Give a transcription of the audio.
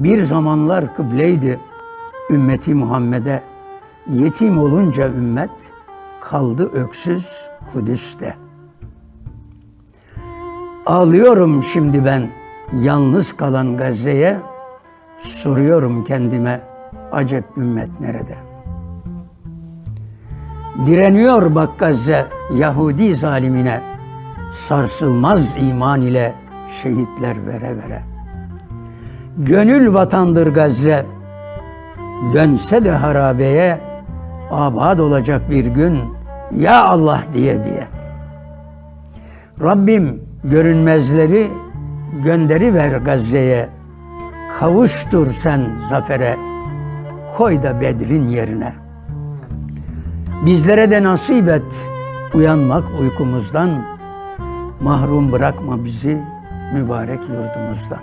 Bir zamanlar kıbleydi ümmeti Muhammed'e. Yetim olunca ümmet kaldı öksüz Kudüs'te. Ağlıyorum şimdi ben yalnız kalan Gazze'ye. Soruyorum kendime acep ümmet nerede? Direniyor bak Gazze Yahudi zalimine. Sarsılmaz iman ile şehitler vere vere. Gönül vatandır Gazze. Dönse de harabeye abad olacak bir gün ya Allah diye diye. Rabbim görünmezleri gönderi ver Gazze'ye. Kavuştur sen zafere. Koy da Bedir'in yerine. Bizlere de nasip et uyanmak uykumuzdan. Mahrum bırakma bizi mübarek yurdumuzdan.